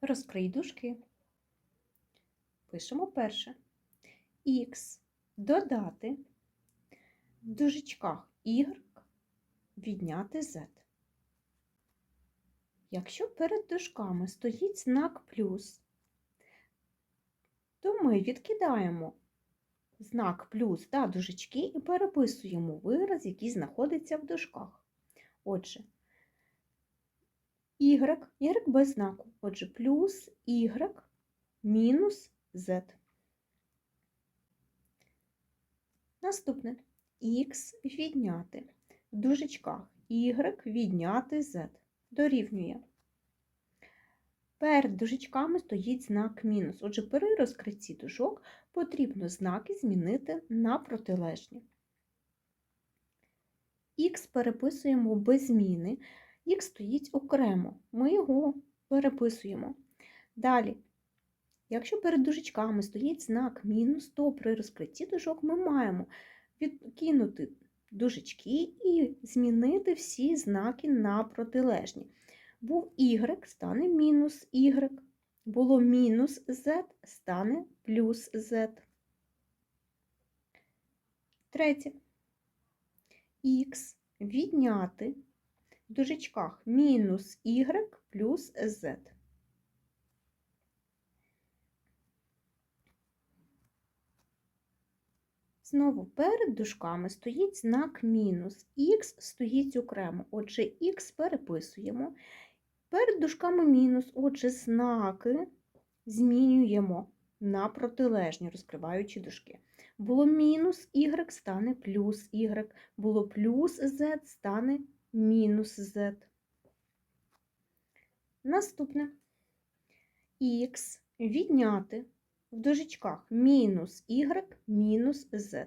Розкрий дужки. Пишемо перше. Х додати в дужечках y відняти z. Якщо перед дужками стоїть знак плюс, то ми відкидаємо знак плюс та дужечки і переписуємо вираз, який знаходиться в дужках. Отже, y, y без знаку. Отже, плюс y мінус z. Наступне х відняти в дужечках y відняти z дорівнює. Перед дужечками стоїть знак мінус. Отже, при розкритті дужок потрібно знаки змінити на протилежні. Х переписуємо без зміни, х стоїть окремо. Ми його переписуємо. Далі, якщо перед дужечками стоїть знак мінус, то при розкритті дужок ми маємо відкинути дужечки і змінити всі знаки на протилежні. Був y, стане мінус y. Було мінус z, стане плюс z. Третє. Х відняти в дужечках мінус y плюс z. Знову перед дужками стоїть знак мінус, х стоїть окремо. Отже, х переписуємо. Перед дужками мінус, отже, знаки змінюємо на протилежні, розкриваючи дужки. Було мінус y, стане плюс y. Було плюс z, стане мінус z. Наступне х відняти в дужечках мінус y мінус z.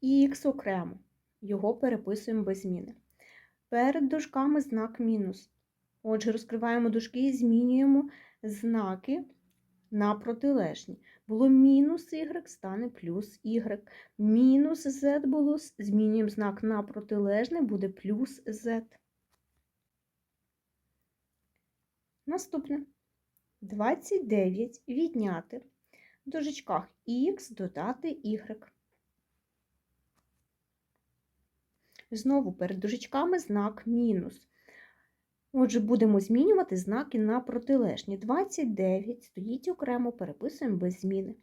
І окремо. Його переписуємо без зміни. Перед дужками знак мінус. Отже, розкриваємо дужки і змінюємо знаки на протилежні. Було мінус y, стане плюс y. Мінус z було, змінюємо знак на протилежне, буде плюс z. Наступне. 29 відняти в дужечках х додати y. Знову перед дужечками знак мінус. Отже, будемо змінювати знаки на протилежні. 29 стоїть окремо, переписуємо без зміни.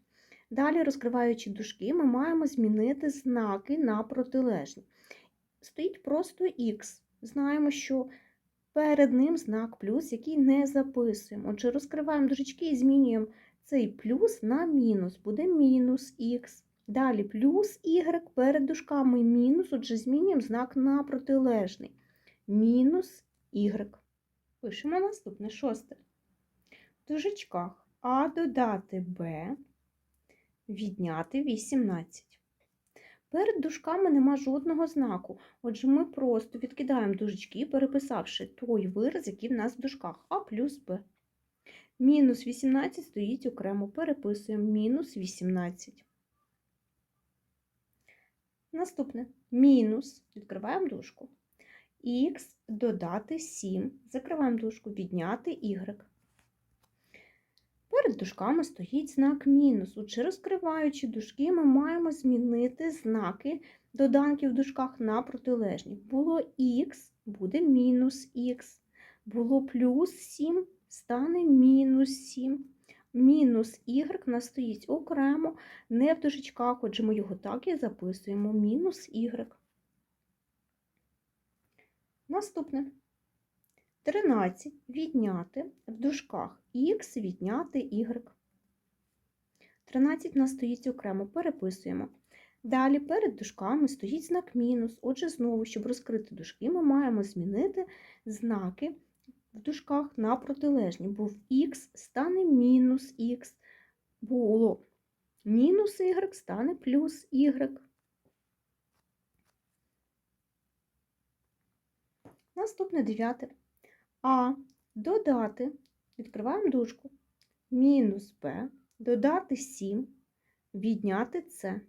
Далі, розкриваючи дужки, ми маємо змінити знаки на протилежні. Стоїть просто х. Знаємо, що перед ним знак плюс, який не записуємо. Отже, розкриваємо дужечки і змінюємо цей плюс на мінус. Буде мінус х. Далі плюс y перед дужками мінус, отже, змінюємо знак на протилежний. Мінус y. Пишемо наступне шосте. В дужечках А додати Б відняти 18. Перед дужками нема жодного знаку, отже, ми просто відкидаємо дужечки, переписавши той вираз, який в нас в дужках А плюс Б. Мінус 18 стоїть окремо, переписуємо мінус 18. Наступне мінус, відкриваємо дужку. Х додати 7, закриваємо дужку, відняти y. Перед дужками стоїть знак мінус. Отже, розкриваючи дужки, ми маємо змінити знаки доданків в дужках на протилежні. Було х, буде мінус х. Було плюс 7, стане мінус 7. Мінус y нас стоїть окремо, не в дужечках, отже, ми його так і записуємо. Мінус y. Наступне. 13 відняти в дужках х відняти y. 13 у нас стоїть окремо, переписуємо. Далі перед дужками стоїть знак мінус. Отже, знову, щоб розкрити дужки, ми маємо змінити знаки в дужках на протилежні. Був х стане мінус х. Було мінус y стане плюс y. Наступне дев'яте. А додати, відкриваємо дужку, мінус Б, додати 7, відняти С.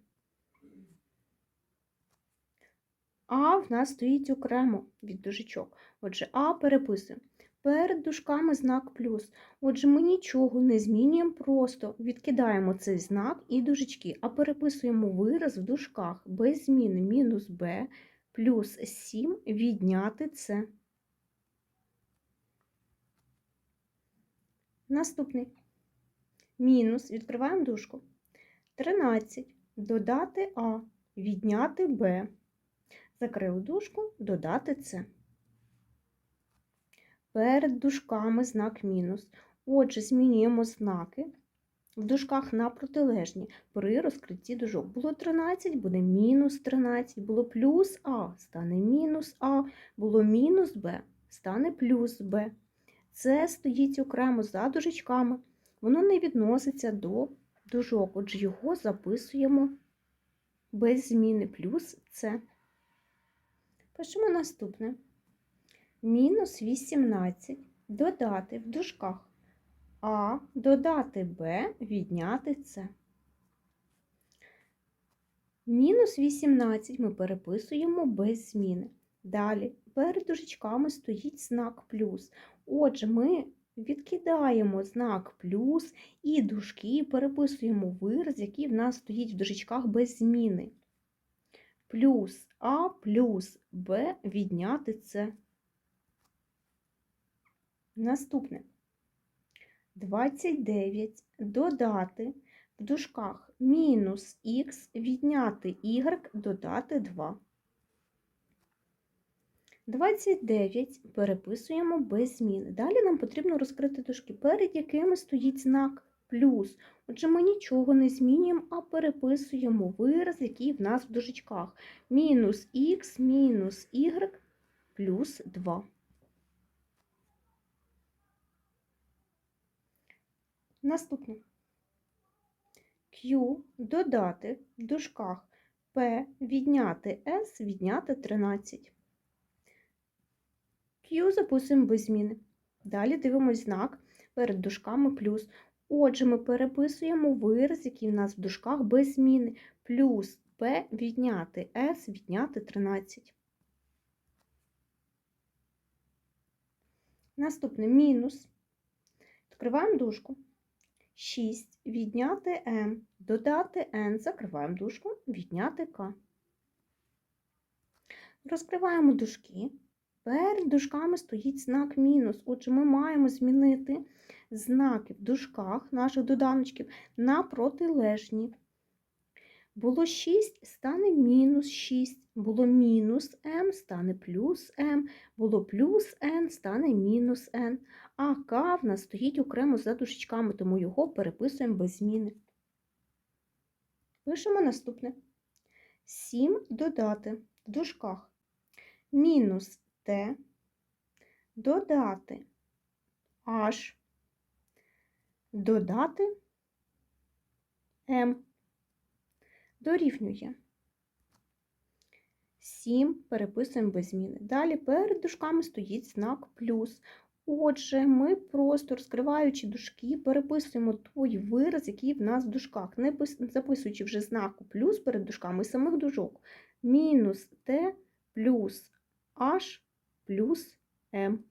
А в нас стоїть окремо від дужечок. Отже, А переписуємо. Перед дужками знак плюс. Отже, ми нічого не змінюємо, просто відкидаємо цей знак і дужечки, а переписуємо вираз в дужках без зміни мінус b плюс 7 відняти це. Наступний. Мінус, відкриваємо дужку. 13 додати А, відняти Б. Закрили дужку, додати С. Перед дужками знак мінус. Отже, змінюємо знаки в дужках на протилежні при розкритті дужок. Було 13, буде мінус 13, було плюс А, стане мінус А, було мінус Б, стане плюс Б. Це стоїть окремо за дужечками. Воно не відноситься до дужок, отже, його записуємо без зміни плюс С. Пишемо наступне. Мінус 18 додати в дужках А, додати Б, відняти С. Мінус 18 ми переписуємо без зміни. Далі перед дужечками стоїть знак плюс. Отже, ми відкидаємо знак плюс і дужки переписуємо вираз, який в нас стоїть в дужечках без зміни. Плюс А плюс Б відняти С. Наступне. 29 додати в дужках мінус х відняти y додати 2. 29 переписуємо без зміни. Далі нам потрібно розкрити дужки, перед якими стоїть знак плюс. Отже, ми нічого не змінюємо, а переписуємо вираз, який в нас в дужечках. Мінус х мінус y плюс 2. Наступне. Q додати в дужках P відняти S відняти 13. Q записуємо без зміни. Далі дивимось знак перед дужками плюс. Отже, ми переписуємо вираз, який в нас в дужках без зміни. Плюс P відняти S відняти 13. Наступне мінус. Відкриваємо дужку. 6 відняти m, додати n, закриваємо дужку, відняти k. Розкриваємо дужки. Перед дужками стоїть знак мінус. Отже, ми маємо змінити знаки в дужках наших доданочків на протилежні. Було 6, стане мінус 6, було мінус m, стане плюс m, було плюс n, стане мінус n. А К в нас стоїть окремо за дужечками, тому його переписуємо без зміни. Пишемо наступне. 7 додати в дужках мінус Т, додати H, додати М. Дорівнює. 7 переписуємо без зміни. Далі перед дужками стоїть знак плюс. Отже, ми просто розкриваючи дужки, переписуємо той вираз, який в нас в дужках, не записуючи вже знаку плюс перед дужками самих дужок. Мінус Т плюс H плюс М.